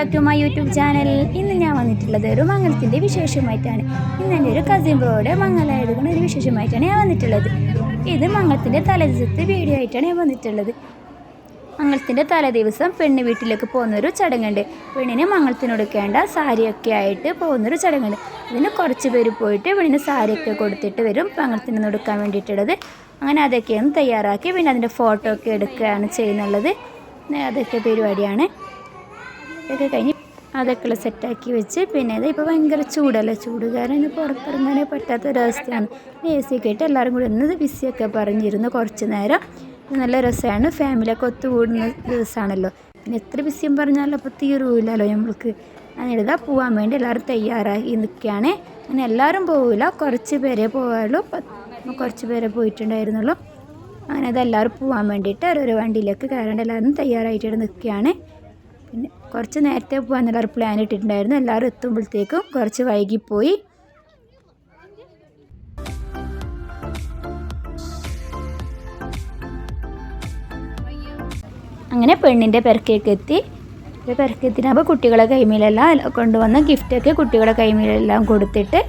Back to my YouTube channel. ഇന്ന് ഞാൻ വന്നിട്ടുള്ളത് ഒരു മംഗലത്തിന്റെ വിശേഷമായിട്ടാണ്. ഇന്ന് എന്റെ ഒരു കസിൻ ബ്രോയുടെ മംഗലായതുകൊണ്ട് ഒരു വിശേഷമായിട്ടാണ് ഞാൻ വന്നിട്ടുള്ളത്. ഇത് മംഗലത്തിന്റെ തലേദിവസത്തെ വീഡിയോ ആയിട്ടാണ് ഞാൻ വന്നിട്ടുള്ളത്. മംഗലത്തിന്റെ തലേദിവസം പെണ്ണ് വീട്ടിലേക്ക് പോകുന്നൊരു ചടങ്ങുണ്ട്. പെണ്ണിന് മംഗളത്തിനൊടുക്കേണ്ട സാരിയൊക്കെ ആയിട്ട് പോകുന്നൊരു ചടങ്ങുണ്ട്. അതിന് കുറച്ച് പേര് പോയിട്ട് പെണ്ണിന് സാരിയൊക്കെ കൊടുത്തിട്ട് വരും. മംഗലത്തിന് കൊടുക്കാൻ വേണ്ടിയിട്ടുള്ളത്. അങ്ങനെ അതൊക്കെയൊന്ന് തയ്യാറാക്കി പിന്നെ അതിന്റെ ഫോട്ടോ ഒക്കെ എടുക്കുകയാണ് ചെയ്യുന്നുള്ളത്. അതൊക്കെ പരിപാടിയാണ്. ഇതൊക്കെ കഴിഞ്ഞ് അതൊക്കെ സെറ്റാക്കി വെച്ച് പിന്നെ ഇത് ഇപ്പോൾ ഭയങ്കര ചൂടല്ലേ? ചൂട് കാരണം പുറത്തിറങ്ങാനേ പറ്റാത്തൊരവസ്ഥയാണ്. എ സി ഒക്കെ എല്ലാവരും കൂടി ഒന്ന് ബിസിയൊക്കെ പറഞ്ഞിരുന്നു കുറച്ച് നേരം. നല്ല രസമാണ് ഫാമിലിയൊക്കെ ഒത്തുകൂടുന്ന ദിവസമാണല്ലോ പിന്നെ എത്ര ബിസിയും പറഞ്ഞാലും അപ്പോൾ തീരൂലല്ലോ നമ്മൾക്ക്. അങ്ങനെ പോകാൻ വേണ്ടി എല്ലാവരും തയ്യാറായി നിൽക്കുകയാണ് അങ്ങനെ എല്ലാവരും പോവില്ല കുറച്ച് പേരെ പത്ത് കുറച്ച് പേരെ പോയിട്ടുണ്ടായിരുന്നുള്ളൂ. അങ്ങനെ അതെല്ലാവരും പോകാൻ വേണ്ടിയിട്ട് ഓരോരോ വണ്ടിയിലേക്ക് കയറേണ്ട എല്ലാവരും തയ്യാറായിട്ട് നിൽക്കുകയാണ് പിന്നെ കുറച്ച് നേരത്തെ പോകാൻ എല്ലാവരും പ്ലാൻ ഇട്ടിട്ടുണ്ടായിരുന്നു. എല്ലാവരും എത്തുമ്പോഴത്തേക്കും കുറച്ച് വൈകിപ്പോയി. അങ്ങനെ പെണ്ണിന്റെ പെരക്കേക്ക് എത്തി പെരക്കെത്തിനപ്പോൾ കുട്ടികളെ കൈമേലെല്ലാം കൊണ്ടുവന്ന ഗിഫ്റ്റൊക്കെ കുട്ടികളെ കൈമേലെല്ലാം കൊടുത്തിട്ട്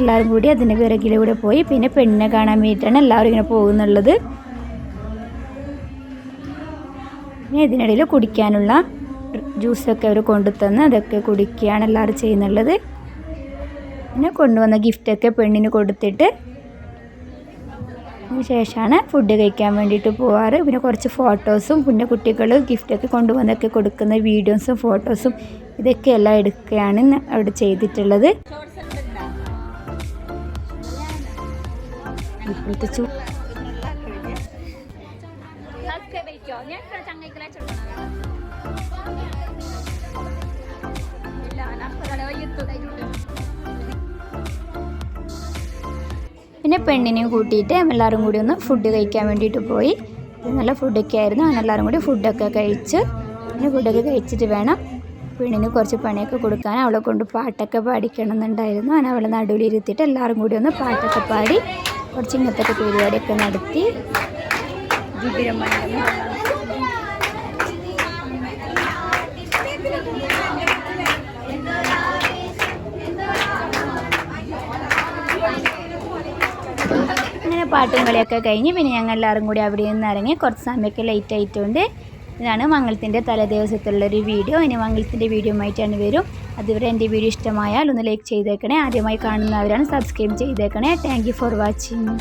എല്ലാവരും കൂടി അതിന്റെ പിറകിലൂടെ പോയി. പിന്നെ പെണ്ണിനെ കാണാൻ വേണ്ടിയിട്ടാണ് എല്ലാവരും ഇങ്ങനെ പോകുന്നുള്ളത്. പിന്നെ ഇതിനിടയിൽ കുടിക്കാനുള്ള ജ്യൂസൊക്കെ അവർ കൊണ്ടുതന്ന് അതൊക്കെ കുടിക്കുകയാണ് എല്ലാവരും ചെയ്യുന്നുള്ളത്. പിന്നെ കൊണ്ടുവന്ന ഗിഫ്റ്റൊക്കെ പെണ്ണിന് കൊടുത്തിട്ട് ശേഷമാണ് ഫുഡ് കഴിക്കാൻ വേണ്ടിയിട്ട് പോവാറ്. പിന്നെ കുറച്ച് ഫോട്ടോസും പിന്നെ കുട്ടികൾ ഗിഫ്റ്റൊക്കെ കൊണ്ടുവന്നൊക്കെ കൊടുക്കുന്ന വീഡിയോസും ഫോട്ടോസും ഇതൊക്കെ എല്ലാം എടുക്കുകയാണ് അവിടെ ചെയ്തിട്ടുള്ളത്. ഇപ്പോഴത്തെ ചൂ പിന്നെ പെണ്ണിനെയും കൂട്ടിയിട്ട് എല്ലാവരും കൂടി ഒന്ന് ഫുഡ് കഴിക്കാൻ വേണ്ടിയിട്ട് പോയി. നല്ല ഫുഡൊക്കെ ആയിരുന്നു. അങ്ങനെ എല്ലാവരും കൂടി ഫുഡൊക്കെ കഴിച്ച് പിന്നെ ഫുഡൊക്കെ കഴിച്ചിട്ട് വേണം പെണ്ണിന് കുറച്ച് പണിയൊക്കെ കൊടുക്കാൻ. അവളെ കൊണ്ട് പാട്ടൊക്കെ പാടിക്കണം എന്നുണ്ടായിരുന്നു അങ്ങനെ അവളെ നടുവിലിരുത്തിയിട്ട് എല്ലാവരും കൂടി ഒന്ന് പാട്ടൊക്കെ പാടി കുറച്ച് ഇങ്ങനത്തെ പരിപാടിയൊക്കെ നടത്തി. അങ്ങനെ പാട്ടും കളിയൊക്കെ കഴിഞ്ഞ് പിന്നെ ഞങ്ങൾ എല്ലാവരും കൂടി അവിടെ നിന്ന് ഇറങ്ങി കുറച്ച് സമയമൊക്കെ ലേറ്റ് ആയിട്ടുണ്ട്. ഇതാണ് മംഗളത്തിന്റെ തലേദിവസത്തുള്ളൊരു വീഡിയോ ഇനി മംഗളത്തിന്റെ വീഡിയോ ആയിട്ടാണ് വരും. അതുവരെ എന്റെ വീഡിയോ ഇഷ്ടമായാൽ ഒന്ന് ലൈക്ക് ചെയ്തേക്കണേ. ആദ്യമായി കാണുന്നവരാണ് സബ്സ്ക്രൈബ് ചെയ്തേക്കണേ. Thank for watching